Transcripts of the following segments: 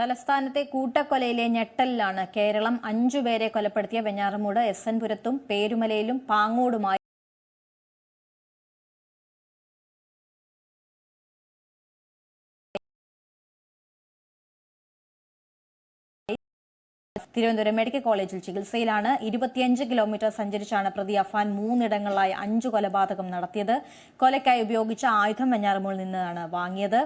തലസ്ഥാനത്തെ കൂട്ടക്കൊലയിലെ ഞെട്ടലിലാണ് കേരളം അഞ്ചുപേരെ കൊലപ്പെടുത്തിയ വെഞ്ഞാറമൂട് എസ് എൻ പുരത്തും പേരുമലയിലും പാങ്ങോടുമായി തിരുവനന്തപുരം മെഡിക്കൽ കോളേജിൽ ചികിത്സയിലാണ് ഇരുപത്തിയഞ്ച് കിലോമീറ്റർ സഞ്ചരിച്ചാണ് പ്രതി അഫാൻ മൂന്നിടങ്ങളിലായി അഞ്ചു കൊലപാതകം നടത്തിയത്. കൊലയ്ക്കായി ഉപയോഗിച്ച ആയുധം വെഞ്ഞാറമൂളിൽ നിന്നാണ് വാങ്ങിയത്.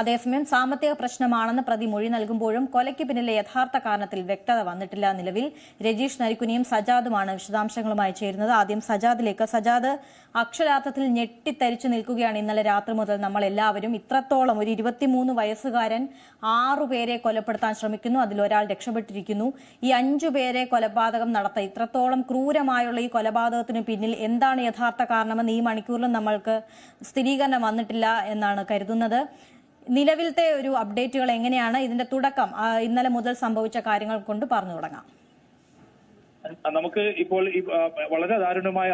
അതേസമയം സാമ്പത്തിക പ്രശ്നമാണെന്ന് പ്രതി മൊഴി നൽകുമ്പോഴും കൊലയ്ക്ക് പിന്നിലെ യഥാർത്ഥ കാരണത്തിൽ വ്യക്തത വന്നിട്ടില്ല നിലവിൽ. രജീഷ് നരിക്കുനിയും സജാദുമാണ് വിശദാംശങ്ങളുമായി ചേരുന്നത്. ആദ്യം സജാദിലേക്ക്. സജാദ് അക്ഷരാർത്ഥത്തിൽ ഞെട്ടിത്തരിച്ചു നിൽക്കുകയാണ് ഇന്നലെ രാത്രി മുതൽ നമ്മൾ എല്ലാവരും ഇത്രത്തോളം ഒരു ഇരുപത്തിമൂന്ന് വയസ്സുകാരൻ ആറുപേരെ കൊലപ്പെടുത്താൻ ശ്രമിക്കുന്നു. അതിലൊരാൾ രക്ഷപ്പെട്ടിരിക്കുന്നു. ഈ അഞ്ചു പേരെ കൊലപാതകം നടത്ത ഇത്രത്തോളം ക്രൂരമായുള്ള ഈ കൊലപാതകത്തിന് പിന്നിൽ എന്താണ് യഥാർത്ഥ കാരണമെന്ന് ഈ മണിക്കൂറിലും നമ്മൾക്ക് സ്ഥിരീകരണം വന്നിട്ടില്ല എന്നാണ് കരുതുന്നത്. നിലവിലത്തെ ഒരു അപ്ഡേറ്റുകൾ എങ്ങനെയാണ്? ഇതിന്റെ തുടക്കം ഇന്നലെ മുതൽ സംഭവിച്ച കാര്യങ്ങൾ കൊണ്ട് പറഞ്ഞു തുടങ്ങാം. നമുക്ക് ഇപ്പോൾ വളരെ ദാരുണമായ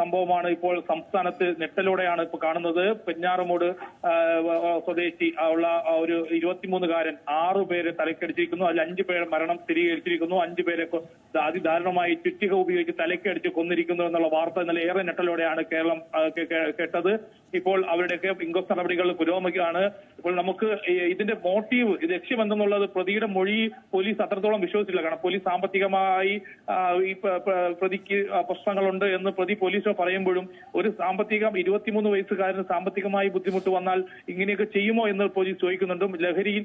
സംഭവമാണ് ഇപ്പോൾ സംസ്ഥാനത്ത് ഞെട്ടലോടെയാണ് ഇപ്പോൾ കാണുന്നത്. പെഞ്ഞാറമൂട് സ്വദേശി ഉള്ള ഒരു ഇരുപത്തിമൂന്നുകാരൻ ആറു പേരെ തലക്കടിച്ചിരിക്കുന്നു. അതിൽ അഞ്ചു പേരെ മരണം സ്ഥിരീകരിച്ചിരിക്കുന്നു. അഞ്ചു പേരെ അതിദാരുണമായി ചുറ്റിക ഉപയോഗിച്ച് തലക്കടിച്ച് കൊന്നിരിക്കുന്നു എന്നുള്ള വാർത്ത ഇന്നലെ ഏറെ ഞെട്ടലോടെയാണ് കേരളം കേട്ടത്. ഇപ്പോൾ അവരുടെയൊക്കെ ഇൻക്വസ്റ്റ് നടപടികൾ പുരോഗമിക്കുകയാണ്. ഇപ്പോൾ നമുക്ക് ഇതിന്റെ മോട്ടീവ് ലക്ഷ്യമെന്തെന്നുള്ളത് പ്രതിയുടെ മൊഴി പോലീസ് അത്രത്തോളം വിശ്വസിച്ചില്ല കാരണം പോലീസ് സാമ്പത്തികമായി ഈ പ്രതിക്ക് പ്രശ്നങ്ങളുണ്ട് എന്ന് പ്രതി പോലീസോ പറയുമ്പോഴും ഒരു സാമ്പത്തികം ഇരുപത്തിമൂന്ന് വയസ്സുകാരന് സാമ്പത്തികമായി ബുദ്ധിമുട്ട് വന്നാൽ ഇങ്ങനെയൊക്കെ ചെയ്യുമോ എന്ന് പോലീസ് ചോദിക്കുന്നുണ്ട്. ലഹരിയിൽ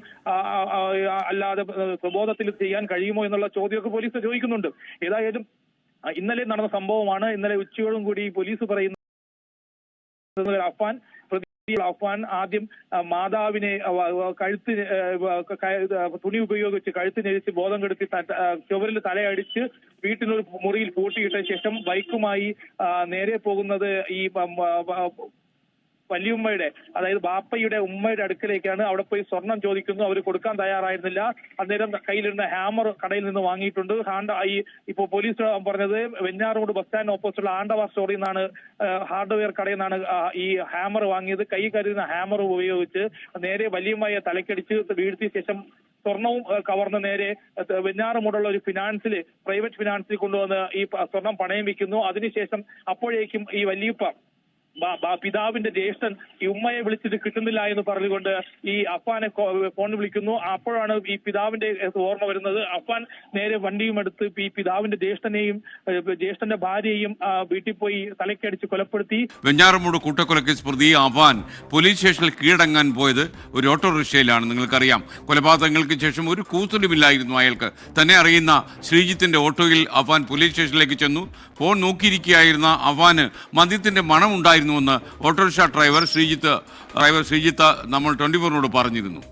അല്ലാതെ പ്രബോധത്തിൽ ചെയ്യാൻ കഴിയുമോ എന്നുള്ള ചോദ്യമൊക്കെ പോലീസ് ചോദിക്കുന്നുണ്ട്. ഏതായാലും ഇന്നലെ നടന്ന സംഭവമാണ്. ഇന്നലെ ഉച്ചയോടും കൂടി പോലീസ് പറയുന്നത് അഫ്വാൻ അഫാൻ ആദ്യം മാതാവിനെ കഴുത്ത് തുണി ഉപയോഗിച്ച് കഴുത്ത് ഞെരിച്ച് ബോധം കെടുത്തി ചുവരിൽ തലയടിച്ച് വീട്ടിനൊരു മുറിയിൽ പൂട്ടിയിട്ട ശേഷം ബൈക്കുമായി നേരെ പോകുന്നത് ഈ വലിയുമ്മയുടെ അതായത് ബാപ്പയുടെ ഉമ്മയുടെ അടുക്കലേക്കാണ്. അവിടെ പോയി സ്വർണം ചോദിക്കുന്നു. അവർ കൊടുക്കാൻ തയ്യാറായിരുന്നില്ല. അന്നേരം കയ്യിലിരുന്ന ഹാമർ കടയിൽ നിന്ന് വാങ്ങിയിട്ടുണ്ട്. ഹാണ്ട ഈ ഇപ്പോ പോലീസ് പറഞ്ഞത് വെഞ്ഞാറോട് ബസ് സ്റ്റാൻഡ് ഓപ്പോസിറ്റുള്ള ആണ്ടവ സ്റ്റോറിൽ നിന്നാണ് ഹാർഡ്വെയർ കടയിൽ നിന്നാണ് ഈ ഹാമർ വാങ്ങിയത്. കൈ കരുതുന്ന ഹാമർ ഉപയോഗിച്ച് നേരെ വലിയമ്മയെ തലക്കടിച്ച് വീഴ്ത്തിയ ശേഷം സ്വർണവും കവർന്ന് നേരെ വെഞ്ഞാറുമൂടുള്ള ഒരു ഫിനാൻസിൽ പ്രൈവറ്റ് ഫിനാൻസിൽ കൊണ്ടുവന്ന് ഈ സ്വർണം പണയം വെക്കുന്നു. അതിനുശേഷം അപ്പോഴേക്കും ഈ വല്യപ്പ പിതാവിന്റെ ജ്യേഷ്ഠൻ ഈ ഉമ്മയെ വിളിച്ചിട്ട് കിട്ടുന്നില്ല എന്ന് പറഞ്ഞുകൊണ്ട് ഈ അഫാനെ കോ- ഫോൺ വിളിക്കുന്നു. അപ്പോഴാണ് ഈ പിതാവിന്റെ ഓർമ്മ വരുന്നത്. അഫാൻ നേരെ വണ്ടിയും എടുത്ത് ഈ പിതാവിന്റെ ജ്യേഷ്ഠനെയും ജ്യേഷ്ഠന്റെ ഭാര്യയെയും വീട്ടിൽ പോയി തലക്കടിച്ച് കൊലപ്പെടുത്തി. വെഞ്ഞാറമൂട് കൂട്ടക്കൊലക്കേസ് പ്രതി അഫ്വാൻ. പോലീസ് സ്റ്റേഷനിൽ കീഴടങ്ങാൻ പോയത് ഒരു ഓട്ടോറിക്ഷയിലാണ്. നിങ്ങൾക്കറിയാം. കൊലപാതകങ്ങൾക്ക് ശേഷം ഒരു കൂസലുമില്ലായിരുന്നു അയാൾക്ക്. തന്നെ അറിയുന്ന ശ്രീജിത്തിന്റെ ഓട്ടോയിൽ അഫ്വാൻ പോലീസ് സ്റ്റേഷനിലേക്ക് ചെന്നു. ഫോൺ നോക്കിയിരിക്കുകയായിരുന്ന അഫ്വാന് മദ്യത്തിന്റെ മണം ഉണ്ടായിരുന്നുവെന്ന് autorickshaw driver Sreejith driver Sreejith നമ്മൾ ട്വന്റി ഫോറിനോട് പറഞ്ഞിരുന്നു.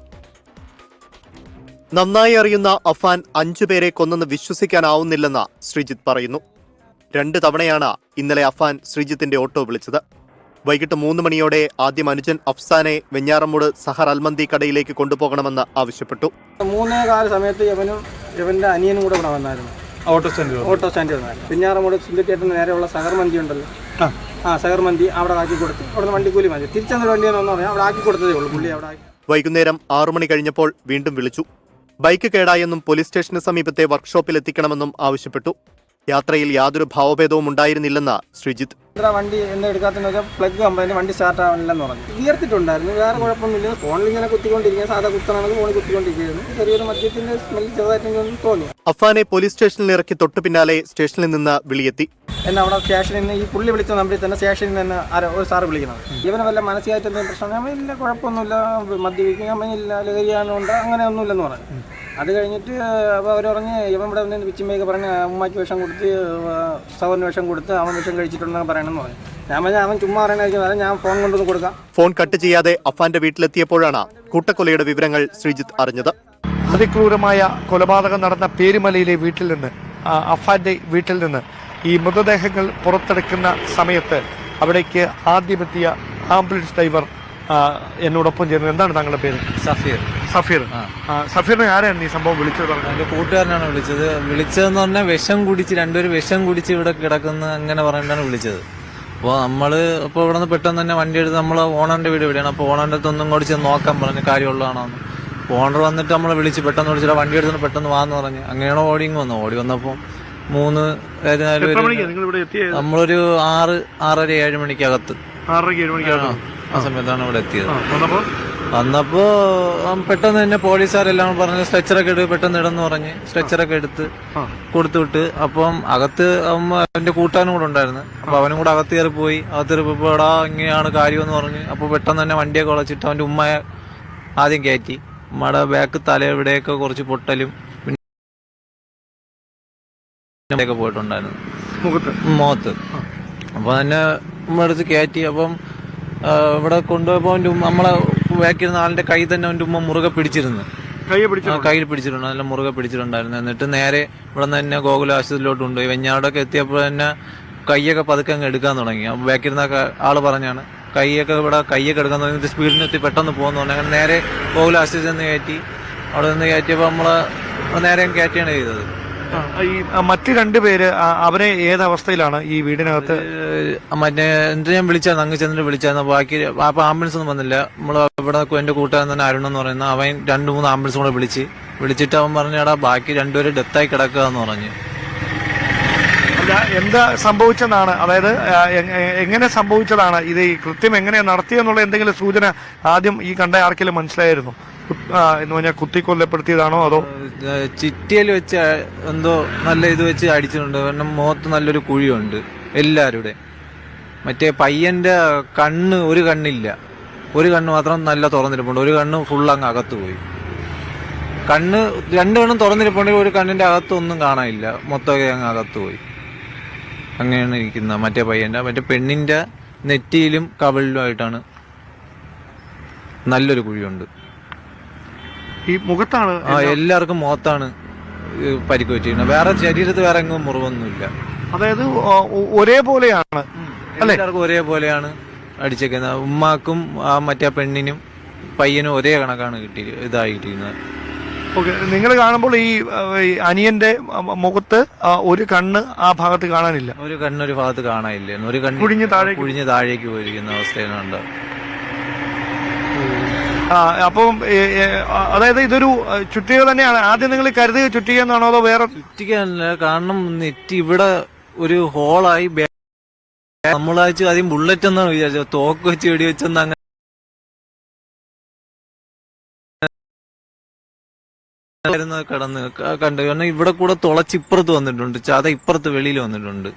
നന്നായി അറിയുന്ന അഫാൻ അഞ്ചുപേരെ കൊന്നെന്ന് വിശ്വസിക്കാനാവുന്നില്ലെന്ന് ശ്രീജിത്ത് പറയുന്നു. രണ്ട് തവണയാണ് ഇന്നലെ അഫാൻ ശ്രീജിത്തിന്റെ ഓട്ടോ വിളിച്ചത്. വൈകിട്ട് മൂന്ന് മണിയോടെ ആദ്യം അനുജൻ അഫ്സാനെ വെഞ്ഞാറമ്മൂട് സഹർ അൽമന്തി കടയിലേക്ക് കൊണ്ടുപോകണമെന്ന് ആവശ്യപ്പെട്ടു. മൂന്നേ കാല സമയത്ത് യവനും യവന്റെ അനിയനും കൂടെ ഇവിടെ വന്നായിരുന്നു. ഓട്ടോ സ്റ്റാൻഡ് ഓട്ടോ സ്റ്റാൻഡിൽ വന്നായിരുന്നു. പിഞ്ഞാറമൂട് സിന്ധിക്കേറ്റിന് നേരെയുള്ള സഹർ മന്തി ഉണ്ടല്ലോ. ആ സഹർമന്തി അവിടെ ആക്കി കൊടുത്തു. അവിടെ വണ്ടിക്കൂലി മതി തിരിച്ചെന്നൊരു വണ്ടി എന്ന് പറയാം അവിടെ ആക്കി കൊടുത്തതേ ഉള്ളൂ. പുള്ളി അവിടെ വൈകുന്നേരം ആറു മണി കഴിഞ്ഞപ്പോൾ വീണ്ടും വിളിച്ചു. ബൈക്ക് കേടായെന്നും പോലീസ് സ്റ്റേഷന് സമീപത്തെ വർക്ക്ഷോപ്പിൽ എത്തിക്കണമെന്നും ആവശ്യപ്പെട്ടു. യാത്രയിൽ യാതൊരു ഭാവഭേദവും ഉണ്ടായിരുന്നില്ലെന്ന് ശ്രീജിത്ത്. വണ്ടി എന്താ എടുക്കാത്തെന്ന് വെച്ചാൽ പ്ലഗ് കംപ്ലൈന്റ് വണ്ടി സ്റ്റാർട്ട് ആവണില്ലെന്ന് പറഞ്ഞു. ഉയർത്തിട്ടുണ്ടായിരുന്നു. വേറെ കുഴപ്പമൊന്നുമില്ല. ഫോണിൽ ഇങ്ങനെ കുത്തിക്കൊണ്ടിരിക്കുക സാധാ കുത്തണമെങ്കിൽ ഫോണിൽ കുത്തിക്കൊണ്ടിരിക്കുകയായിരുന്നു ചെറിയൊരു മദ്യത്തിന്റെ സ്മെൽ ചെറുതായിട്ട് തോന്നി. അഫാനെ പോലീസ് സ്റ്റേഷനിൽ ഇറക്കി തൊട്ടു പിന്നാലെ സ്റ്റേഷനിൽ നിന്ന് വിളിയെത്തി. എന്നെ അവിടെ സ്റ്റേഷനിൽ നിന്ന് ഈ പുള്ളി വിളിച്ച നമ്പറിൽ തന്നെ സ്റ്റേഷനിൽ നിന്ന് ആരോ ഒരു സാറ് വിളിക്കണം ഇവനെ വല്ല മാനസികമായിട്ട് എന്തെങ്കിലും പ്രശ്നം? ഇല്ല കുഴപ്പമൊന്നുമില്ല. മദ്യപിക്കും ഇല്ല ലഹരിയാണുണ്ട് അങ്ങനെ ഒന്നുമില്ലെന്ന് പറഞ്ഞു. അത് കഴിഞ്ഞിട്ട് അപ്പോൾ അവർ പറഞ്ഞ് ഇവൻ ഇവിടെ വന്ന് പിച്ചിമ്മയൊക്കെ പറഞ്ഞ് ഉമ്മയ്ക്ക് വിഷം കൊടുത്ത് സൗറിന് വിഷം കൊടുത്ത് അവൻ വിഷം കഴിച്ചിട്ടുണ്ടെന്ന് പറയണമെന്ന് പറഞ്ഞു. ഞാൻ പറഞ്ഞാൽ അവൻ ചുമ്മാ പറയണായിരിക്കും. ഞാൻ ഫോൺ കൊണ്ടൊന്ന് കൊടുക്കാം. ഫോൺ കട്ട് ചെയ്യാതെ അഫാന്റെ വീട്ടിലെത്തിയപ്പോഴാണ് കൂട്ടക്കൊലയുടെ വിവരങ്ങൾ ശ്രീജിത്ത് അറിഞ്ഞത്. അതിക്രൂരമായ കൊലപാതകം നടന്ന പേരുമലയിലെ വീട്ടിൽ നിന്ന് അഫാന്റെ അഫാന്റെ വീട്ടിൽ നിന്ന് ഈ മൃതദേഹങ്ങൾ പുറത്തെടുക്കുന്ന സമയത്ത് അവിടേക്ക് ആദ്യമെത്തിയ ആംബുലൻസ് ഡ്രൈവർ എന്നോടൊപ്പം ചേർന്നത് എന്താണ് താങ്കളുടെ പേര്? സഫീർ. സഫീർ. സഫീറിനെ ആരായിരുന്നു ഈ സംഭവം വിളിച്ചത് എന്റെ കൂട്ടുകാരനാണ് വിളിച്ചത്. വിളിച്ചതെന്ന് പറഞ്ഞാൽ വിഷം കുടിച്ച് രണ്ടുപേരും വിഷം കുടിച്ച് ഇവിടെ കിടക്കുന്ന അങ്ങനെ പറഞ്ഞിട്ടാണ് വിളിച്ചത്. അപ്പോൾ നമ്മൾ ഇപ്പോൾ ഇവിടെ നിന്ന് പെട്ടെന്ന് തന്നെ വണ്ടി എടുത്ത് നമ്മൾ ഓണറിന്റെ വീട് ഇവിടെയാണ്. അപ്പോൾ ഓണറിന്റെ അടുത്ത് ഒന്നും കൂടി ചെന്ന് നോക്കാൻ പറഞ്ഞു കാര്യമുള്ളതാണോ ഓണർ വന്നിട്ട് നമ്മൾ വിളിച്ച് പെട്ടെന്ന് വിളിച്ചിട്ട് വണ്ടി എടുത്തിട്ട് പെട്ടെന്ന് വാന്ന് പറഞ്ഞ്. അങ്ങനെയാണ് ഓടി ഇങ്ങ് വന്നത്. ഓടി വന്നപ്പോൾ മൂന്ന് നമ്മളൊരു ആറ് ആറര ഏഴ് മണിക്കകത്ത്. ആറരയ്ക്ക് ഏഴ് മണിക്കാണ് ആ സമയത്താണ് ഇവിടെ എത്തിയത്. വന്നപ്പോ? വന്നപ്പോ പെട്ടെന്ന് തന്നെ പോലീസുകാരെല്ലാം പറഞ്ഞ് സ്ട്രെച്ചറൊക്കെ എടുത്ത് പെട്ടെന്ന് ഇടന്ന് പറഞ്ഞ് സ്ട്രെച്ചറൊക്കെ എടുത്ത് കൊടുത്തു വിട്ട്. അപ്പം അകത്ത് അവന്റെ കൂട്ടാനും കൂടെ ഉണ്ടായിരുന്നു. അപ്പൊ അവനും കൂടെ അകത്ത് കയറി പോയി. അകത്ത് കയറിപ്പോ എടാ ഇങ്ങനെയാണ് കാര്യം എന്ന് പറഞ്ഞ്. അപ്പൊ പെട്ടെന്ന് തന്നെ വണ്ടിയൊക്കെ വളച്ചിട്ട് അവന്റെ ഉമ്മയെ ആദ്യം കയറ്റി. ഉമ്മയുടെ ബാക്ക് തല ഇവിടെയൊക്കെ കുറച്ച് പൊട്ടലും. പിന്നെ പോയിട്ടുണ്ടായിരുന്നു. മുഖത്ത്? മുഖത്ത്. അപ്പൊ തന്നെ ഉമ്മ എടുത്ത് കയറ്റി. അപ്പം ഇവിടെ കൊണ്ടുപോയപ്പോ ഉമ്മ നമ്മളെ ബാക്കിയിരുന്ന ആളിന്റെ കൈ തന്നെ അവന്റെ ഉമ്മ മുറുകെ പിടിച്ചിരുന്നു. കൈ പിടിച്ചു കയ്യിൽ പിടിച്ചിട്ടുണ്ട് നല്ല മുറുകെ പിടിച്ചിട്ടുണ്ടായിരുന്നു. എന്നിട്ട് നേരെ ഇവിടെ നിന്ന് തന്നെ ഗോകുല ആശുപത്രിയിലോട്ട് കൊണ്ടുപോയി. വെഞ്ഞാടൊക്കെ എത്തിയപ്പോൾ തന്നെ കൈയൊക്കെ പതുക്കെ അങ്ങ് എടുക്കാൻ തുടങ്ങി. വേക്കിരുന്ന ആൾ പറഞ്ഞാണ് കൈയൊക്കെ ഇവിടെ കൈയൊക്കെ എടുക്കാൻ തുടങ്ങി. സ്പീഡിന് എത്തി പെട്ടെന്ന് പോകുന്നു പറഞ്ഞു. അങ്ങനെ നേരെ ഗോകുല ആശുപത്രിയിൽ നിന്ന് കയറ്റി. അവിടെ നിന്ന് കയറ്റിയപ്പോൾ നമ്മൾ നേരെ കയറ്റിയാണ് ചെയ്തത്. ഈ മറ്റു രണ്ടുപേര് അവരെ ഏതവസ്ഥയിലാണ് ഈ വീടിനകത്ത്? മറ്റേ എന്ത് ഞാൻ വിളിച്ചായിരുന്നു അങ്ങ് ചെന്നിട്ട് വിളിച്ചായിരുന്നു ബാക്കി അപ്പൊ ആംബുലൻസ് ഒന്നും വന്നില്ല. നമ്മൾ ഇവിടെ എന്റെ കൂട്ടുകാരൻ തന്നെ അരുൺ എന്ന് പറയുന്ന അവൻ രണ്ട് മൂന്ന് ആംബുലൻസ് കൂടെ വിളിച്ച് വിളിച്ചിട്ട് അവൻ പറഞ്ഞടാ ബാക്കി രണ്ടുപേര് ഡെത്തായി കിടക്കുക എന്ന് പറഞ്ഞു. എന്താ സംഭവിച്ചതാണ് അതായത് എങ്ങനെ സംഭവിച്ചതാണ്? ഇത് ഈ കൃത്യം എങ്ങനെ നടത്തിയെന്നുള്ള എന്തെങ്കിലും സൂചന ആദ്യം ഈ കണ്ട ആർക്കെങ്കിലും മനസ്സിലായിരുന്നു? എന്ന് പറഞ്ഞാൽ കുത്തിക്കൊല്ലപ്പെടുത്തിയതാണോ അതോ? ചിറ്റിയിൽ വെച്ച് എന്തോ നല്ല ഇത് വെച്ച് അടിച്ചിട്ടുണ്ട്. കാരണം മുഖത്ത് നല്ലൊരു കുഴിയുണ്ട് എല്ലാവരുടെ മറ്റേ പയ്യന്റെ കണ്ണ് ഒരു കണ്ണില്ല. ഒരു കണ്ണ് മാത്രം നല്ല തുറന്നിരിപ്പുണ്ട്. ഒരു കണ്ണ് ഫുൾ അങ്ങ് അകത്ത് പോയി കണ്ണ് രണ്ട് കണ്ണും തുറന്നിരിപ്പുണ്ടെങ്കിൽ ഒരു കണ്ണിന്റെ അകത്തൊന്നും കാണാനില്ല. മൊത്തമൊക്കെ അങ്ങ് അകത്ത് പോയി അങ്ങനെയാണ് ഇരിക്കുന്നത്. മറ്റേ പയ്യന്റെ മറ്റേ പെണ്ണിന്റെ നെറ്റിയിലും കവിളിലുമായിട്ടാണ് നല്ലൊരു കുഴിയുണ്ട്. ഈ മുഖത്താണ് ആ എല്ലാവർക്കും മുഖത്താണ് പരിക്ക് പറ്റിയിരുന്നത് വേറെ ശരീരത്ത് വേറെ എങ്ങും മുറിവൊന്നുമില്ല. അതായത് ഒരേപോലെയാണ്. എല്ലാവർക്കും ഒരേപോലെയാണ് അടിച്ചേക്കുന്നത്. ഉമ്മാക്കും ആ മറ്റേ പെണ്ണിനും പയ്യനും ഒരേ കണക്കാണ് കിട്ടി ഇതായിട്ടിരുന്നത്. ഓക്കെ നിങ്ങൾ കാണുമ്പോൾ ഈ അനിയന്റെ മുഖത്ത് ഒരു കണ്ണ് ആ ഭാഗത്ത് കാണാനില്ല. ഒരു കണ്ണ് ഒരു ഭാഗത്ത് കാണാനില്ല. ഒരു കണ്ണ് കുഴിഞ്ഞ് താഴേക്ക് കുഴിഞ്ഞ് താഴേക്ക് പോയിരിക്കുന്ന ആ, അപ്പം അതായത് ഇതൊരു ചുറ്റിക തന്നെയാണ്. ആദ്യം നിങ്ങൾ കരുതി ചുറ്റിക എന്നാണോ അതോ വേറെ ചുറ്റിക കാരണം നെറ്റ് ഇവിടെ ഒരു ഹോളായി നമ്മളാഴ്ച ആദ്യം ബുള്ളറ്റ് എന്നാണ് വിചാരിച്ചത്. തോക്ക് വെച്ച് വെടി വെച്ചെന്ന് അങ്ങനെ കടന്ന്. കണ്ട്. കാരണം ഇവിടെ കൂടെ തുളച്ചിപ്പുറത്ത് വന്നിട്ടുണ്ട്. ചത ഇപ്പുറത്ത് വെളിയിൽ വന്നിട്ടുണ്ട്.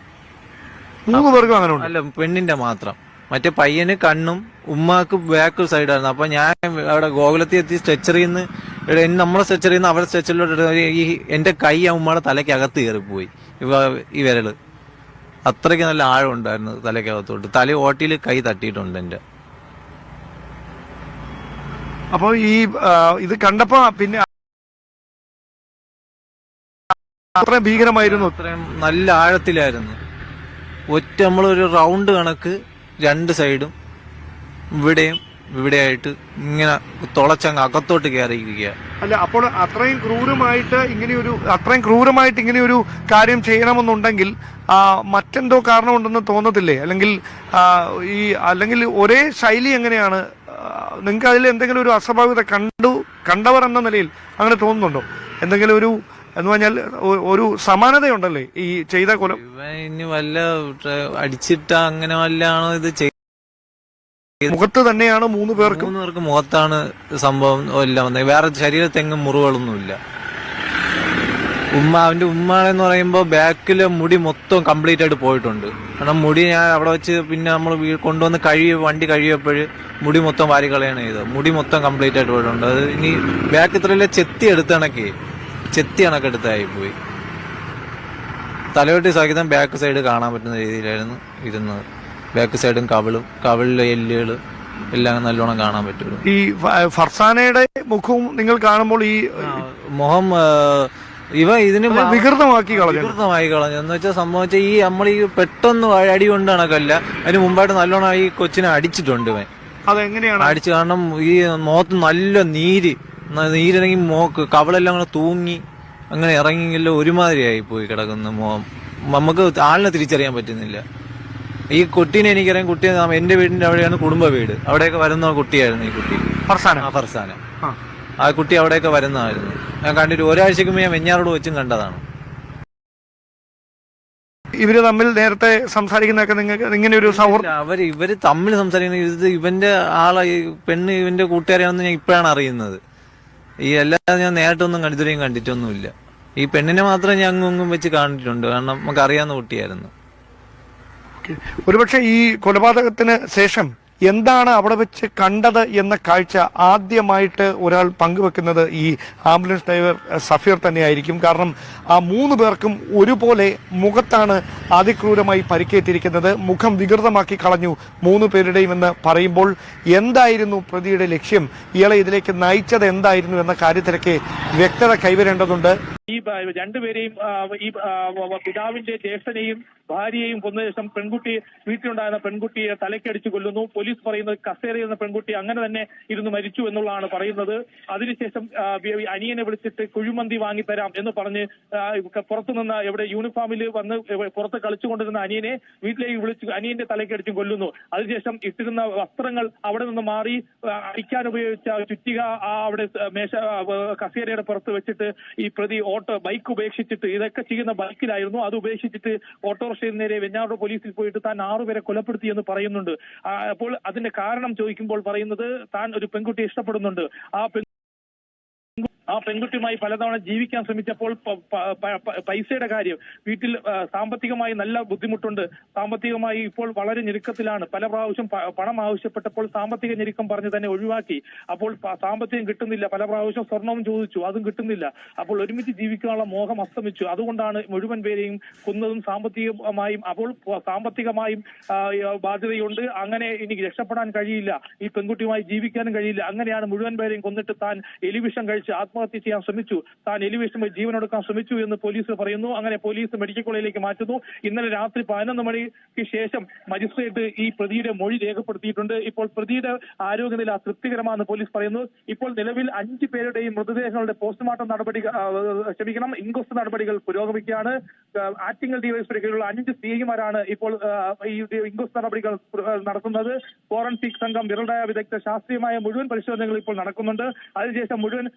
മൂന്ന് പേർക്കും അങ്ങനെ ഉണ്ട്. അല്ല പെണ്ണിന്റെ മാത്രം. മറ്റേ പയ്യന് കണ്ണും ഉമ്മാക്ക് ബാക്ക് സൈഡായിരുന്നു അപ്പൊ ഞാൻ അവിടെ ഗോകുലത്തിൽ എത്തി സ്ട്രെച്ചറിൽ നിന്ന് എന്നെ നമ്മളെ സ്ട്രെച്ചറിൽ നിന്ന് അവരുടെ സ്ട്രെച്ചറിലോട്ട് ഈ എന്റെ കൈ ആ ഉമ്മയുടെ തലയ്ക്ക് അകത്ത് കയറിപ്പോയി ഈ വിരൽ അത്രയ്ക്ക് നല്ല ആഴമുണ്ടായിരുന്നു തലയ്ക്കകത്തോട്ട്. തല ഓട്ടിയിൽ കൈ തട്ടിയിട്ടുണ്ട് എന്റെ. അപ്പോൾ ഈ ഇത് കണ്ടപ്പോൾ പിന്നെ അത്രയും ഭീകരമായിരുന്നു. അത്രയും നല്ല ആഴത്തിലായിരുന്നു. ഒറ്റ നമ്മളൊരു റൗണ്ട് കണക്ക് രണ്ട് സൈഡും ഇവിടെയും ഇവിടെയായിട്ട് ഇങ്ങനെ തുളച്ചങ്ങ് അകത്തോട്ട് കയറിയിരിക്കുക അല്ല അപ്പോൾ അത്രയും ക്രൂരമായിട്ട് ഇങ്ങനെയൊരു അത്രയും ക്രൂരമായിട്ട് ഇങ്ങനെയൊരു കാര്യം ചെയ്യണമെന്നുണ്ടെങ്കിൽ മറ്റെന്തോ കാരണമുണ്ടെന്ന് തോന്നത്തില്ലേ? അല്ലെങ്കിൽ ഈ അല്ലെങ്കിൽ ഒരേ ശൈലി എങ്ങനെയാണ് നിങ്ങൾക്ക് അതിൽ എന്തെങ്കിലും ഒരു അസ്വാഭാവികത കണ്ടു കണ്ടവർ എന്ന നിലയിൽ അങ്ങനെ തോന്നുന്നുണ്ടോ? എന്തെങ്കിലും ഒരു എന്ന് പറഞ്ഞാൽ ഒരു സമാനതയുണ്ടല്ലേ ഈ ചെയ്ത കൊലം? ഇനി വല്ല അടിച്ചിട്ട അങ്ങനെ വല്ലാണോ ഇത് മുഖത്ത് തന്നെയാണ് മൂന്ന് പേർക്ക്. മൂന്ന് പേർക്ക് മുഖത്താണ് സംഭവം എല്ലാം വന്നത്. വേറെ ശരീരത്തെങ്ങും മുറിവുകളൊന്നുമില്ല. ഉമ്മ അവന്റെ ഉമ്മാണെന്ന് പറയുമ്പോൾ ബാക്കിലെ മുടി മൊത്തം കംപ്ലീറ്റ് ആയിട്ട് പോയിട്ടുണ്ട്. കാരണം മുടി ഞാൻ അവിടെ വെച്ച് പിന്നെ നമ്മൾ കൊണ്ടുവന്ന് കഴിയ വണ്ടി കഴുകിയപ്പോൾ മുടി മൊത്തം വാരി കളയാണ് ചെയ്തത്. മുടി മൊത്തം കംപ്ലീറ്റ് ആയിട്ട് പോയിട്ടുണ്ട്. അത് ഇനി ബാക്ക് ഇത്രയല്ലേ ചെത്തി എടുത്ത കണക്കേ ചെത്തി കണക്കെടുത്തായി പോയി. തലയോട്ടി സഹിതം ബാക്ക് സൈഡ് കാണാൻ പറ്റുന്ന രീതിയിലായിരുന്നു ഇരുന്നത്. ബാക്ക് സൈഡും കവിളും കവിളിലെ എല്ലുകൾ എല്ലാം നല്ലോണം കാണാൻ പറ്റുള്ളൂ ഈ ഫർസാനയുടെ മുഖവും നിങ്ങൾ കാണുമ്പോൾ ഈ മുഖം ഇവ ഇതിന് വികൃതമാക്കി കളഞ്ഞു. വികൃതമായി കളഞ്ഞു. എന്ന് വെച്ചാൽ സംഭവിച്ച ഈ നമ്മൾ ഈ പെട്ടെന്ന് അടി കൊണ്ട് കണക്കല്ല അതിന് മുമ്പായിട്ട് നല്ലോണം ഈ കൊച്ചിനെ അടിച്ചിട്ടുണ്ട് ഇവൻ. അതെങ്ങനെയാണ്? അടിച്ചു കാരണം ഈ മുഖത്ത് നല്ല നീര് നീരിറങ്ങി മോക്ക് കവളെല്ലാം അങ്ങനെ തൂങ്ങി അങ്ങനെ ഇറങ്ങിയല്ലോ ഒരുമാതിരിയായി പോയി കിടക്കുന്ന മോം നമുക്ക് ആളിനെ തിരിച്ചറിയാൻ പറ്റുന്നില്ല. ഈ കുട്ടീനെ എനിക്കറിയാം. കുട്ടി എന്റെ വീടിന്റെ അവിടെയാണ് കുടുംബ വീട്. അവിടെയൊക്കെ വരുന്ന കുട്ടിയായിരുന്നു ഈ കുട്ടി. ഫർസാന. ആ ഫർസാന. ആ. കുട്ടി അവിടെയൊക്കെ വരുന്നതായിരുന്നു. ഞാൻ കണ്ടിട്ട് ഒരാഴ്ചക്ക് ഞാൻ വെഞ്ഞാറോട് വെച്ചും കണ്ടതാണ്. ഇവർ തമ്മിൽ നേരത്തെ സംസാരിക്കുന്നതൊക്കെ നിങ്ങൾക്ക് ഇങ്ങനെ ഒരു അവർ ഇവർ തമ്മിൽ സംസാരിക്കുന്ന ഇത് ഇവന്റെ ആളെ പെണ്ണ് ഇവന്റെ കൂട്ടുകാരെയാണെന്ന് ഞാൻ ഇപ്പോഴാണ് അറിയുന്നത്. ഈ അല്ലാതെ ഞാൻ നേരിട്ടൊന്നും കണ്ടിതുവരെയും കണ്ടിട്ടൊന്നുമില്ല. ഈ പെണ്ണിനെ മാത്രം ഞാൻ അങ്ങും വെച്ച് കണ്ടിട്ടുണ്ട് കാരണം നമുക്ക് അറിയാവുന്ന കുട്ടിയായിരുന്നു ഒരുപക്ഷെ ഈ കൊലപാതകത്തിന് ശേഷം എന്താണ് അവിടെ വെച്ച് കണ്ടത് എന്ന കാഴ്ച ആദ്യമായിട്ട് ഒരാൾ പങ്കുവെക്കുന്നത് ഈ ആംബുലൻസ് ഡ്രൈവർ സഫീർ തന്നെയായിരിക്കും. കാരണം ആ മൂന്ന് പേർക്കും ഒരുപോലെ മുഖത്താണ് അതിക്രൂരമായി പരിക്കേറ്റിരിക്കുന്നത്. മുഖം വികൃതമാക്കി കളഞ്ഞു മൂന്ന് പേരുടെയും എന്ന് പറയുമ്പോൾ എന്തായിരുന്നു പ്രതിയുടെ ലക്ഷ്യം? ഇയാളെ ഇതിലേക്ക് നയിച്ചത് എന്തായിരുന്നു എന്ന കാര്യത്തിലൊക്കെ വ്യക്തത കൈവരേണ്ടതുണ്ട്. ഈ രണ്ടുപേരെയും ഈ പിതാവിന്റെ ജ്യേഷ്ഠനെയും ഭാര്യയെയും കൊന്ന ശേഷം പെൺകുട്ടി വീട്ടിലുണ്ടായിരുന്ന പെൺകുട്ടിയെ തലക്കടിച്ചു കൊല്ലുന്നു. പോലീസ് പറയുന്നത് കസേര എന്ന പെൺകുട്ടി അങ്ങനെ തന്നെ ഇരുന്ന് മരിച്ചു എന്നുള്ളതാണ് പറയുന്നത്. അതിനുശേഷം അനിയനെ വിളിച്ചിട്ട് കുഴിമന്തി വാങ്ങിത്തരാം എന്ന് പറഞ്ഞ് പുറത്തുനിന്ന് എവിടെ യൂണിഫോമിൽ വന്ന് പുറത്ത് കളിച്ചുകൊണ്ടിരുന്ന അനിയനെ വീട്ടിലേക്ക് വിളിച്ചു അനിയന്റെ തലക്കടിച്ചു കൊല്ലുന്നു. അതിനുശേഷം ഇട്ടിരുന്ന വസ്ത്രങ്ങൾ അവിടെ നിന്ന് മാറി അടിക്കാൻ ഉപയോഗിച്ച ചുറ്റിക ആ അവിടെ മേശ കസേരയുടെ പുറത്ത് വെച്ചിട്ട് ഈ പ്രതി ഓട്ടോ ബൈക്ക് ഉപേക്ഷിച്ചിട്ട് ഇതൊക്കെ ചെയ്യുന്ന ബൈക്കിലായിരുന്നു. അത് ഉപേക്ഷിച്ചിട്ട് ഓട്ടോറിക്ഷയിൽ നേരെ വെഞ്ഞാറോട് പോലീസിൽ പോയിട്ട് താൻ ആറുപേരെ കൊലപ്പെടുത്തി എന്ന് പറയുന്നുണ്ട്. അപ്പോൾ അതിന്റെ കാരണം ചോദിക്കുമ്പോൾ പറയുന്നത് താൻ ഒരു പെൺകുട്ടിയെ ഇഷ്ടപ്പെടുന്നുണ്ട്. ആ ആ പെൺകുട്ടിയുമായി പലതവണ ജീവിക്കാൻ ശ്രമിച്ചപ്പോൾ പൈസയുടെ കാര്യം വീട്ടിൽ സാമ്പത്തികമായി നല്ല ബുദ്ധിമുട്ടുണ്ട്. സാമ്പത്തികമായി ഇപ്പോൾ വളരെ ഞെരുക്കത്തിലാണ്. പല പ്രാവശ്യം പണം ആവശ്യപ്പെട്ടപ്പോൾ സാമ്പത്തിക ഞെരുക്കം പറഞ്ഞ് തന്നെ ഒഴിവാക്കി. അപ്പോൾ സാമ്പത്തികം കിട്ടുന്നില്ല. പല പ്രാവശ്യം സ്വർണവും ചോദിച്ചു. അതും കിട്ടുന്നില്ല. അപ്പോൾ ഒരുമിച്ച് ജീവിക്കാനുള്ള മോഹം അസ്തമിച്ചു. അതുകൊണ്ടാണ് മുഴുവൻ പേരെയും കൊന്നതും സാമ്പത്തികമായും അപ്പോൾ സാമ്പത്തികമായും ബാധ്യതയുണ്ട്. അങ്ങനെ എനിക്ക് രക്ഷപ്പെടാൻ കഴിയില്ല. ഈ പെൺകുട്ടിയുമായി ജീവിക്കാനും കഴിയില്ല. അങ്ങനെയാണ് മുഴുവൻ പേരെയും കൊന്നിട്ട് താൻ എലിവിഷം കഴിച്ച് ആത്മഹത്യ ചെയ്യാൻ ശ്രമിച്ചു. താൻ എലിവിഷം ജീവനൊടുക്കാൻ ശ്രമിച്ചു എന്ന് പോലീസ് പറയുന്നു. അങ്ങനെ പോലീസ് മെഡിക്കൽ കോളേജിലേക്ക് മാറ്റുന്നു. ഇന്നലെ രാത്രി പതിനൊന്ന് മണിക്ക് ശേഷം മജിസ്ട്രേറ്റ് ഈ പ്രതിയുടെ മൊഴി രേഖപ്പെടുത്തിയിട്ടുണ്ട്. ഇപ്പോൾ പ്രതിയുടെ ആരോഗ്യനില തൃപ്തികരമാണെന്ന് പോലീസ് പറയുന്നു. ഇപ്പോൾ നിലവിൽ അഞ്ച് പേരുടെയും മൃതദേഹങ്ങളുടെ പോസ്റ്റ്മോർട്ടം നടപടി ക്ഷമിക്കണം ഇൻക്വസ്റ്റ് നടപടികൾ പുരോഗമിക്കുകയാണ്. ആറ്റിങ്ങൽ ഡിവൈഎസ്പിയുടെ കീഴിലുള്ള അഞ്ച് സിഐമാരാണ് ഇപ്പോൾ ഈ ഇൻക്വസ്റ്റ് നടപടികൾ നടത്തുന്നത്. ഫോറൻസിക് സംഘം വിരളായ വിദഗ്ധ ശാസ്ത്രീയമായ മുഴുവൻ പരിശോധനകൾ ഇപ്പോൾ നടക്കുന്നുണ്ട്. അതിനുശേഷം മുഴുവൻ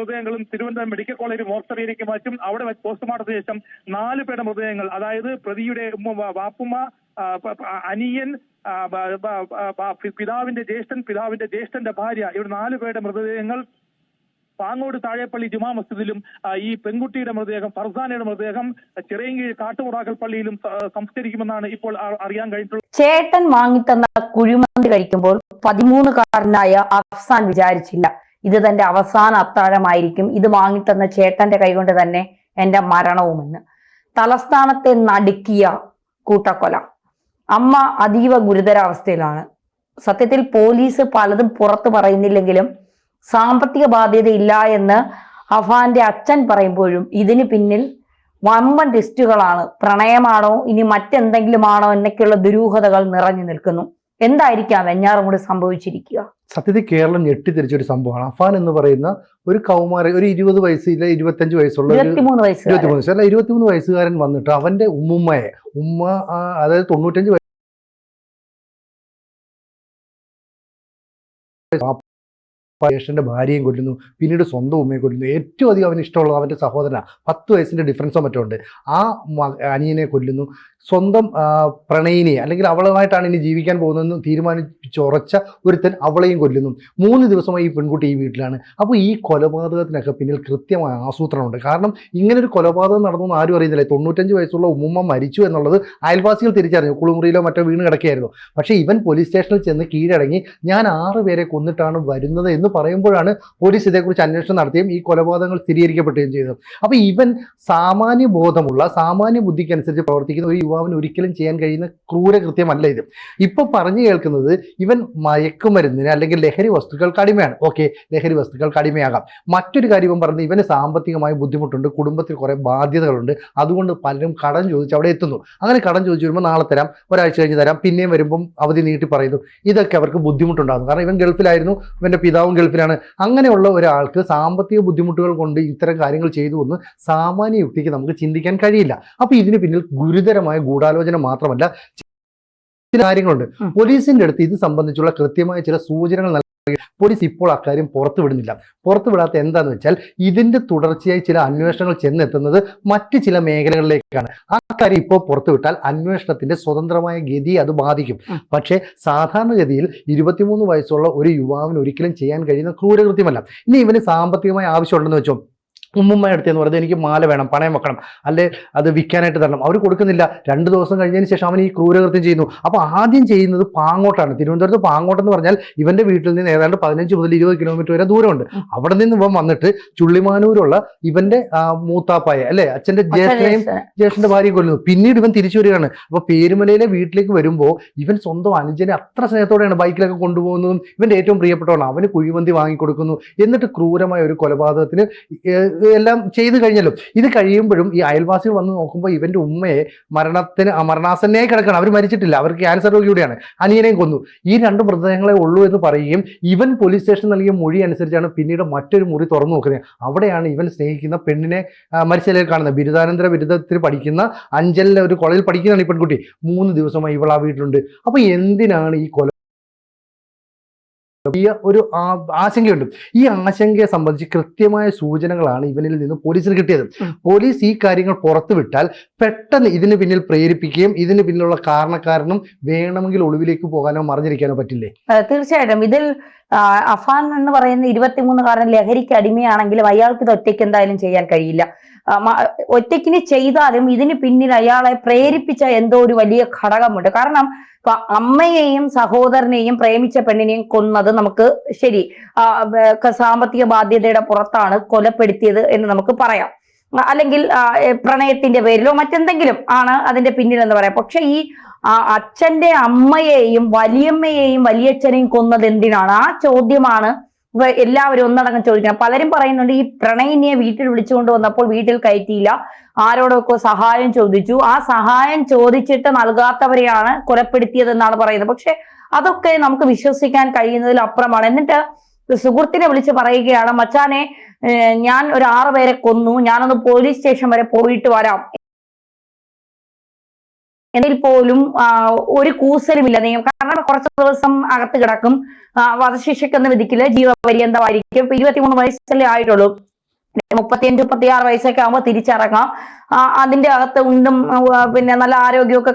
മൃതദേഹങ്ങളും തിരുവനന്തപുരം മെഡിക്കൽ കോളേജ് മോർച്ചറിയിലേക്ക് മാറ്റും. അവിടെ പോസ്റ്റ്മോർട്ടം പോസ്റ്റ്മോർട്ടത്തിന് ശേഷം നാല് പേരുടെ മൃതദേഹങ്ങൾ അതായത് പ്രതിയുടെ വാപ്പുമ്മ അനിയൻ പിതാവിന്റെ ജ്യേഷ്ഠൻ പിതാവിന്റെ ജ്യേഷ്ഠന്റെ ഭാര്യ ഇവിടെ നാല് പേരുടെ മൃതദേഹങ്ങൾ പാങ്ങോട് താഴെപ്പള്ളി ജുമാ മസ്ജിദിലും ഈ പെൺകുട്ടിയുടെ മൃതദേഹം ഫർസാനയുടെ മൃതദേഹം ചിറയങ്കീഴ് കാട്ടുമുറാക്കൽ പള്ളിയിലും സംസ്കരിക്കുമെന്നാണ് ഇപ്പോൾ അറിയാൻ കഴിഞ്ഞിട്ടുള്ളത്. ചേട്ടൻ വാങ്ങിത്തന്ന കുഴിമന്തി കഴിക്കുമ്പോൾ പതിമൂന്നുകാരനായ അഫ്സാൻ വിചാരിച്ചില്ല. ഇത് തന്റെ അവസാന അത്താഴമായിരിക്കും. ഇത് വാങ്ങിത്തന്ന ചേട്ടന്റെ കൈകൊണ്ട് തന്നെ എന്റെ മരണവുമെന്ന്. തലസ്ഥാനത്തെ നടുക്കിയ കൂട്ടക്കൊല. അമ്മ അതീവ ഗുരുതരാവസ്ഥയിലാണ്. സത്യത്തിൽ പോലീസ് പലതും പുറത്തു പറയുന്നില്ലെങ്കിലും സാമ്പത്തിക ബാധ്യത ഇല്ല എന്ന് അഫാന്റെ അച്ഛൻ പറയുമ്പോഴും ഇതിന് പിന്നിൽ വമ്പൻ ടെസ്റ്റുകളാണ് പ്രണയമാണോ? ഇനി മറ്റെന്തെങ്കിലും ആണോ എന്നൊക്കെയുള്ള ദുരൂഹതകൾ നിറഞ്ഞു നിൽക്കുന്നു. എന്തായിരിക്കാം വെഞ്ഞാറുമൂട് സംഭവിച്ചിരിക്കുക? സത്യത്തിൽ കേരളം ഞെട്ടിത്തിരിച്ച ഒരു സംഭവമാണ്. അഫാൻ എന്ന് പറയുന്ന ഒരു കൗമാര ഒരു ഇരുപത് വയസ്സിലെ ഇരുപത്തഞ്ച് വയസ്സുള്ള ഇരുപത്തിമൂന്ന് വയസ്സ് ഇരുപത്തിമൂന്ന് വയസ്സ് അല്ല ഇരുപത്തിമൂന്ന് വയസ്സുകാരൻ വന്നിട്ട് അവന്റെ ഉമ്മുമ്മയെ ഉമ്മ അതായത് തൊണ്ണൂറ്റഞ്ച് ആ ഭാര്യയും കൊല്ലുന്നു പിന്നീട് സ്വന്തം ഉമ്മയെ കൊല്ലുന്നു. ഏറ്റവും അധികം അവന് ഇഷ്ടമുള്ളത് അവന്റെ സഹോദരനാണ് പത്ത് വയസ്സിന്റെ ഡിഫറൻസോ മറ്റോ ഉണ്ട് ആ അനിയനെ കൊല്ലുന്നു. സ്വന്തം പ്രണയിനിയെ അല്ലെങ്കിൽ അവളുമായിട്ടാണ് ഇനി ജീവിക്കാൻ പോകുന്നതെന്ന് തീരുമാനിച്ചുറച്ച ഒരുത്തൻ അവളെയും കൊല്ലുന്നു. മൂന്ന് ദിവസമായി ഈ പെൺകുട്ടി ഈ വീട്ടിലാണ്. അപ്പോൾ ഈ കൊലപാതകത്തിനൊക്കെ പിന്നിൽ കൃത്യമായ ആസൂത്രണമുണ്ട്. കാരണം ഇങ്ങനെ ഒരു കൊലപാതകം നടന്നു ആരും അറിയുന്നില്ല. തൊണ്ണൂറ്റഞ്ച് വയസ്സുള്ള ഉമ്മുമ്മ മരിച്ചു എന്നുള്ളത് അയൽവാസികൾ തിരിച്ചറിഞ്ഞു. കുളിമുറിയിലോ മറ്റോ വീണ് കിടക്കുകയായിരുന്നു. പക്ഷേ ഇവൻ പോലീസ് സ്റ്റേഷനിൽ ചെന്ന് കീഴടങ്ങി ഞാൻ ആറ് പേരെ കൊന്നിട്ടാണ് വരുന്നത് എന്ന് പറയുമ്പോഴാണ് പോലീസ് ഇതേക്കുറിച്ച് അന്വേഷണം നടത്തുകയും ഈ കൊലപാതകങ്ങൾ സ്ഥിരീകരിക്കപ്പെടുകയും ചെയ്തത്. അപ്പോൾ ഇവൻ സാമാന്യ ബോധമുള്ള സാമാന്യ ബുദ്ധിക്കനുസരിച്ച് പ്രവർത്തിക്കുന്ന ഒരു യുവാവിന് ഒരിക്കലും ചെയ്യാൻ കഴിയുന്ന ക്രൂരകൃത്യമല്ല ഇത്. ഇപ്പൊ പറഞ്ഞു കേൾക്കുന്നത് ഇവൻ മയക്കുമരുന്നിന് അല്ലെങ്കിൽ ലഹരി വസ്തുക്കൾക്ക് അടിമയാണ്. ഓക്കെ ലഹരി വസ്തുക്കൾക്ക് അടിമയാകാം. മറ്റൊരു കാര്യം പറഞ്ഞത് ഇവന് സാമ്പത്തികമായ ബുദ്ധിമുട്ടുണ്ട് കുടുംബത്തിൽ കുറേ ബാധ്യതകളുണ്ട്. അതുകൊണ്ട് പലരും കടം ചോദിച്ച് അവിടെ എത്തുന്നു. അങ്ങനെ കടം ചോദിച്ചു വരുമ്പോൾ നാളെ തരാം ഒരാഴ്ച കഴിഞ്ഞ് തരാം പിന്നെയും വരുമ്പം അവധി നീട്ടി പറയുന്നു. ഇതൊക്കെ അവർക്ക് ബുദ്ധിമുട്ടുണ്ടാകും കാരണം ഇവൻ ഗൾഫിലായിരുന്നു ഇവന്റെ പിതാവും ഗൾഫിലാണ്. അങ്ങനെയുള്ള ഒരാൾക്ക് സാമ്പത്തിക ബുദ്ധിമുട്ടുകൾ കൊണ്ട് ഇത്തരം കാര്യങ്ങൾ ചെയ്തു എന്ന് സാമാന്യ യുക്തിക്ക് നമുക്ക് ചിന്തിക്കാൻ കഴിയില്ല. അപ്പൊ ഇതിന് പിന്നിൽ ഗുരുതരമായ ഗൂഢാലോചന മാത്രമല്ല ചില കാര്യങ്ങളുണ്ട്. പോലീസിന്റെ അടുത്ത് ഇത് സംബന്ധിച്ചുള്ള കൃത്യമായ ചില സൂചനകൾ പോലീസ് ഇപ്പോൾ അക്കാര്യം പുറത്തു വിടുന്നില്ല. പുറത്തു വിടാത്ത എന്താന്ന് വെച്ചാൽ ഇതിന്റെ തുടർച്ചയായി ചില അന്വേഷണങ്ങൾ ചെന്നെത്തുന്നത് മറ്റ് ചില മേഖലകളിലേക്കാണ്. ആ കാര്യം ഇപ്പോൾ പുറത്തു വിട്ടാൽ അന്വേഷണത്തിന്റെ സ്വതന്ത്രമായ ഗതി അത് ബാധിക്കും. പക്ഷേ സാധാരണഗതിയിൽ ഇരുപത്തിമൂന്ന് വയസ്സുള്ള ഒരു യുവാവിന് ഒരിക്കലും ചെയ്യാൻ കഴിയുന്ന ക്രൂരകൃത്യമല്ല. ഇനി ഇവന് സാമ്പത്തികമായ ആവശ്യമുണ്ടെന്ന് വെച്ചോ ഉമ്മുമ്മ അടുത്തെന്ന് പറയുന്നത് എനിക്ക് മാല വേണം പണയം വെക്കണം അല്ലെ അത് വിൽക്കാനായിട്ട് തരണം. അവർ കൊടുക്കുന്നില്ല. രണ്ട് ദിവസം കഴിഞ്ഞതിന് ശേഷം അവൻ ഈ ക്രൂരകൃത്യം ചെയ്യുന്നു. അപ്പൊ ആദ്യം ചെയ്യുന്നത് പാങ്ങോട്ടാണ്. തിരുവനന്തപുരത്ത് പാങ്ങോട്ടെന്ന് പറഞ്ഞാൽ ഇവന്റെ വീട്ടിൽ നിന്ന് ഏതാണ്ട് പതിനഞ്ച് മുതൽ ഇരുപത് കിലോമീറ്റർ വരെ ദൂരമുണ്ട്. അവിടെ നിന്ന് ഇവൻ വന്നിട്ട് ചുള്ളിമാനൂരുള്ള ഇവന്റെ മൂത്താപ്പായ അല്ലെ അച്ഛന്റെ ജ്യേഷ്ഠനെയും ജ്യേഷ്ഠന്റെ ഭാര്യയും കൊല്ലുന്നു. പിന്നീട് ഇവൻ തിരിച്ചു വരികയാണ്. അപ്പൊ പേരുമലയിലെ വീട്ടിലേക്ക് വരുമ്പോൾ ഇവൻ സ്വന്തം അനുജനെ അത്ര സ്നേഹത്തോടെയാണ് ബൈക്കിലൊക്കെ കൊണ്ടുപോകുന്നതും ഇവന്റെ ഏറ്റവും പ്രിയപ്പെട്ടവളാണ്. അവന് കുഴിമന്തി വാങ്ങിക്കൊടുക്കുന്നു. എന്നിട്ട് ക്രൂരമായ ഒരു കൊലപാതകത്തിന് എല്ലാം ചെയ്തു കഴിഞ്ഞല്ലോ. ഇത് കഴിയുമ്പോഴും ഈ അയൽവാസികൾ വന്ന് നോക്കുമ്പോൾ ഇവന്റെ ഉമ്മയെ മരണത്തിന് മരണാസന്നയായി കിടക്കണം അവർ മരിച്ചിട്ടില്ല. അവർ ക്യാൻസർ രോഗിയുടെയാണ്. അനിയനെയും കൊന്നു. ഈ രണ്ട് മൃതദേഹങ്ങളെ ഉള്ളൂ എന്ന് പറയുകയും ഇവൻ പോലീസ് സ്റ്റേഷൻ നൽകിയ മൊഴി അനുസരിച്ചാണ് പിന്നീട് മറ്റൊരു മുറി തുറന്നു നോക്കുന്നത്. അവിടെയാണ് ഇവൻ സ്നേഹിക്കുന്ന പെണ്ണിനെ മരിച്ചതിൽ കാണുന്നത്. ബിരുദാനന്തര ബിരുദത്തിൽ പഠിക്കുന്ന അഞ്ചലിലെ ഒരു കോളേജിൽ പഠിക്കുന്നതാണ് ഈ പെൺകുട്ടി. മൂന്ന് ദിവസമായി ഇവൾ ആ വീട്ടിലുണ്ട്. അപ്പൊ എന്തിനാണ് ഈ കൊല വലിയ ഒരു ആശങ്കയുണ്ട്. ഈ ആശങ്കയെ സംബന്ധിച്ച് കൃത്യമായ സൂചനകളാണ് ഇവനിൽ നിന്ന് പോലീസിന് കിട്ടിയത്. പോലീസ് ഈ കാര്യങ്ങൾ പുറത്തുവിട്ടാൽ പെട്ടെന്ന് ഇതിന് പിന്നിൽ പ്രേരിപ്പിക്കുകയും ഇതിന് പിന്നിലുള്ള കാരണക്കാരനും വേണമെങ്കിൽ ഒളിവിലേക്ക് പോകാനോ മറിഞ്ഞിരിക്കാനോ പറ്റില്ലേ? തീർച്ചയായിട്ടും. ഇതിൽ അഫാൻ എന്ന് പറയുന്ന ഇരുപത്തിമൂന്നുകാരൻ ലഹരിക്ക് അടിമയാണെങ്കിലും അയാൾക്ക് ഇത് ഒറ്റയ്ക്ക് എന്തായാലും ചെയ്യാൻ കഴിയില്ല. ഒറ്റയ്ക്കിന് ചെയ്താലും ഇതിന് പിന്നിൽ അയാളെ പ്രേരിപ്പിച്ച എന്തോ ഒരു വലിയ ഘടകമുണ്ട്. കാരണം അമ്മയെയും സഹോദരനെയും പ്രേമിച്ച പെണ്ണിനെയും കൊന്നത് നമുക്ക് ശരി സാമ്പത്തിക ബാധ്യതയുടെ പുറത്താണ് കൊലപ്പെടുത്തിയത് എന്ന് നമുക്ക് പറയാം. അല്ലെങ്കിൽ പ്രണയത്തിന്റെ പേരിലോ മറ്റെന്തെങ്കിലും ആണ് അതിന്റെ പിന്നിൽ എന്ന് പറയാം. പക്ഷെ ഈ അച്ഛന്റെ അമ്മയെയും വലിയമ്മയെയും വലിയച്ഛനെയും കൊന്നത് എന്തിനാണ്? ആ ചോദ്യമാണ് എല്ലാവരും ഒന്നടങ്കം ചോദിക്കണം. പലരും പറയുന്നുണ്ട് ഈ പ്രണയിനിയെ വീട്ടിൽ വിളിച്ചുകൊണ്ട് വന്നപ്പോൾ വീട്ടിൽ കയറ്റിയില്ല. ആരോടൊക്കെ സഹായം ചോദിച്ചു. ആ സഹായം ചോദിച്ചിട്ട് നൽകാത്തവരെയാണ് കൊലപ്പെടുത്തിയതെന്നാണ് പറയുന്നത്. പക്ഷെ അതൊക്കെ നമുക്ക് വിശ്വസിക്കാൻ കഴിയുന്നതിൽ അപ്പുറമാണ് എന്നിട്ട് സുഹൃത്തിനെ വിളിച്ച് പറയുകയാണ് മച്ചാനെ ഞാൻ ഒരു ആറ് പേരെ കൊന്നു. ഞാനൊന്ന് പോലീസ് സ്റ്റേഷൻ വരെ പോയിട്ട് വരാം. എന്നിൽ പോലും ഒരു കൂസലുമില്ല. നിയമം കാരണം കുറച്ച് ദിവസം അകത്ത് കിടക്കും. വധശിക്ഷയ്ക്കൊന്നും വിധിക്കില്ല. ജീവപര്യന്തമായിരിക്കും. ഇരുപത്തിമൂന്ന് വയസ്സല്ലേ ആയിട്ടുള്ളൂ. മുപ്പത്തിയഞ്ച് മുപ്പത്തിയാറ് വയസ്സൊക്കെ ആകുമ്പോൾ തിരിച്ചിറങ്ങാം. അതിന്റെ അകത്ത് ഉണ്ടും പിന്നെ നല്ല ആരോഗ്യമൊക്കെ.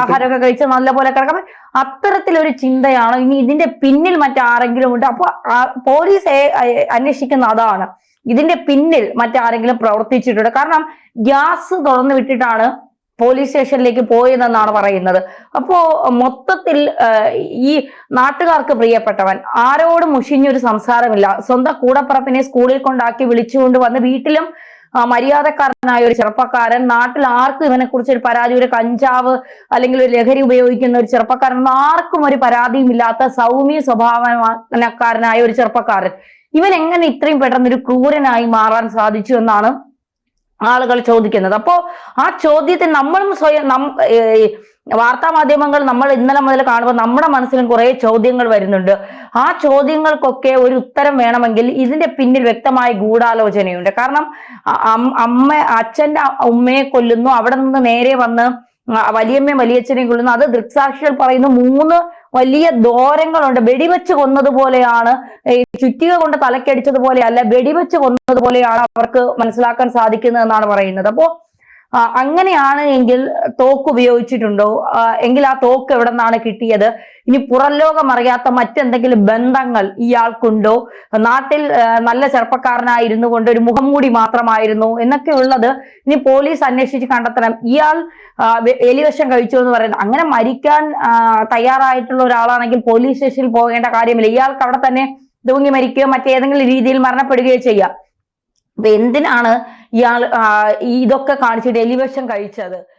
ആഹാരമൊക്കെ കഴിച്ച് നല്ല പോലെ കിടക്കാം അത്തരത്തിലൊരു ചിന്തയാണ് ഇനി ഇതിന്റെ പിന്നിൽ മറ്റാരെങ്കിലും ഉണ്ട്. അപ്പൊ പോലീസ് അന്വേഷിക്കുന്ന അതാണ്. ഇതിന്റെ പിന്നിൽ മറ്റാരെങ്കിലും പ്രവർത്തിച്ചിട്ടുണ്ട്. കാരണം ഗ്യാസ് തുറന്നു വിട്ടിട്ടാണ് പോലീസ് സ്റ്റേഷനിലേക്ക് പോയതെന്നാണ് പറയുന്നത്. അപ്പോ മൊത്തത്തിൽ ഈ നാട്ടുകാർക്ക് പ്രിയപ്പെട്ടവൻ ആരോടും മുഷിഞ്ഞൊരു സംസാരമില്ല. സ്വന്തം കൂടപ്പറപ്പിനെ സ്കൂളിൽ കൊണ്ടാക്കി വിളിച്ചുകൊണ്ട് വന്ന് വീട്ടിലും മര്യാദക്കാരനായ ഒരു ചെറുപ്പക്കാരൻ നാട്ടിൽ ആർക്കും ഇവനെ കുറിച്ച് ഒരു പരാതി ഒരു കഞ്ചാവ് അല്ലെങ്കിൽ ഒരു ലഹരി ഉപയോഗിക്കുന്ന ഒരു ചെറുപ്പക്കാരൻ ആർക്കും ഒരു പരാതിയും ഇല്ലാത്ത സൗമ്യ സ്വഭാവനക്കാരനായ ഒരു ചെറുപ്പക്കാരൻ. ഇവൻ എങ്ങനെ ഇത്രയും പെട്ടെന്ന് ഒരു ക്രൂരനായി മാറാൻ സാധിച്ചു എന്നാണ് ആളുകൾ ചോദിക്കുന്നത്. അപ്പോ ആ ചോദ്യത്തിൽ നമ്മളും സ്വയം നം വാർത്താ മാധ്യമങ്ങൾ നമ്മൾ ഇന്നലെ മുതൽ കാണുമ്പോൾ നമ്മുടെ മനസ്സിലും കുറേ ചോദ്യങ്ങൾ വരുന്നുണ്ട്. ആ ചോദ്യങ്ങൾക്കൊക്കെ ഒരു ഉത്തരം വേണമെങ്കിൽ ഇതിന്റെ പിന്നിൽ വ്യക്തമായ ഗൂഢാലോചനയുണ്ട്. കാരണം അമ്മ അച്ഛന്റെ ഉമ്മയെ കൊല്ലുന്നു. അവിടെ നിന്ന് നേരെ വന്ന് വലിയമ്മയും വലിയച്ഛനെയും കൊല്ലുന്നു. അത് ദൃക്സാക്ഷികൾ പറയുന്നു. മൂന്ന് വലിയ ദോരങ്ങളുണ്ട്. വെടിവെച്ച് കൊന്നതുപോലെയാണ് ചുറ്റിക കൊണ്ട് തലക്കടിച്ചതുപോലെയല്ല വെടിവെച്ച് കൊന്നതുപോലെയാണ് അവർക്ക് മനസ്സിലാക്കാൻ സാധിക്കുന്നത് എന്നാണ് പറയുന്നത്. അപ്പോ അങ്ങനെയാണ് എങ്കിൽ തോക്ക് ഉപയോഗിച്ചിട്ടുണ്ടോ? എങ്കിൽ ആ തോക്ക് എവിടെ നിന്നാണ് കിട്ടിയത്? ഇനി പുറം ലോകം അറിയാത്ത മറ്റെന്തെങ്കിലും ബന്ധങ്ങൾ ഇയാൾക്കുണ്ടോ? നാട്ടിൽ നല്ല ചെറുപ്പക്കാരനായിരുന്നു കൊണ്ട് ഒരു മുഖം കൂടി മാത്രമായിരുന്നു എന്നൊക്കെ ഉള്ളത് ഇനി പോലീസ് അന്വേഷിച്ച് കണ്ടെത്തണം. ഇയാൾ എലിവശം കഴിച്ചു എന്ന് പറയുന്നത്. അങ്ങനെ മരിക്കാൻ തയ്യാറായിട്ടുള്ള ഒരാളാണെങ്കിൽ പോലീസ് സ്റ്റേഷനിൽ പോകേണ്ട കാര്യമില്ല. ഇയാൾക്ക് അവിടെ തന്നെ തൂങ്ങി മരിക്കുകയോ മറ്റേതെങ്കിലും രീതിയിൽ മരണപ്പെടുകയോ ചെയ്യാം. അപ്പൊ എന്തിനാണ് ഇയാൾ ഇതൊക്കെ കാണിച്ച് ഡെലിവേഷൻ കഴിച്ചത്.